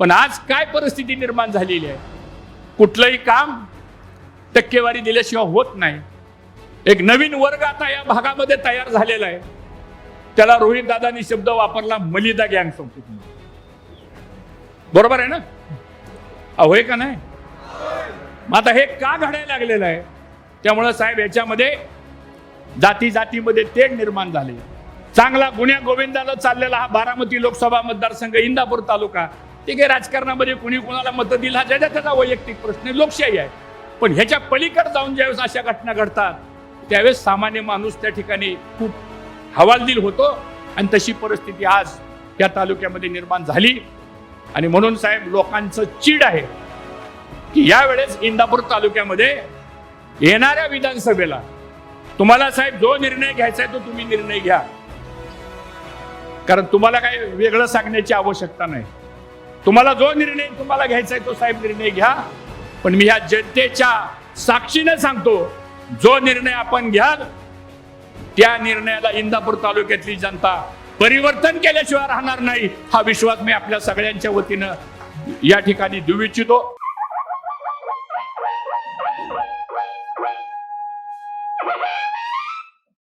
पण आज काय परिस्थिती निर्माण झालेली आहे? कुठलंही काम टक्केवारी दिल्याशिवाय होत नाही. एक नवीन वर्ग आता या भागामध्ये तयार झालेला आहे. त्याला रोहित दादानी शब्द वापरला मलिदा गँग संस्कृती. बरोबर आहे ना? अहो आहे का नाही? मग आता हे का घडायला लागलेलं आहे? त्यामुळं साहेब याच्यामध्ये जाती जातीमध्ये तेढ निर्माण झाले. चांगला गुन्ह्या गोविंदाला चाललेला हा बारामती लोकसभा मतदारसंघ इंदापूर तालुका. ते काही राजकारणामध्ये कुणी कुणाला मतं दिला ज्याच्या त्याचा वैयक्तिक प्रश्न लोकशाही आहे. पण ह्याच्या पलीकडे जाऊन ज्यावेळेस अशा घटना घडतात त्यावेळेस सामान्य माणूस त्या ठिकाणी खूप हवालदिल होतो आणि तशी परिस्थिती आज या तालुक्यामध्ये निर्माण झाली. आणि म्हणून साहेब लोकांचं चीड आहे की यावेळेस इंदापूर तालुक्यामध्ये येणाऱ्या विधानसभेला तुम्हाला साहेब जो निर्णय घ्यायचा आहे तो तुम्ही निर्णय घ्या. कारण तुम्हाला काही वेगळं सांगण्याची आवश्यकता नाही. तुम्हाला जो निर्णय तुम्हाला घ्यायचा आहे तो साहेब निर्णय घ्या. पण मी ह्या जनतेच्या साक्षीने सांगतो जो निर्णय आपण घ्याल त्या निर्णयाला इंदापूर तालुक्यातली जनता परिवर्तन केल्याशिवाय राहणार नाही हा विश्वास मी आपल्या सगळ्यांच्या वतीनं या ठिकाणी देऊ इच्छितो.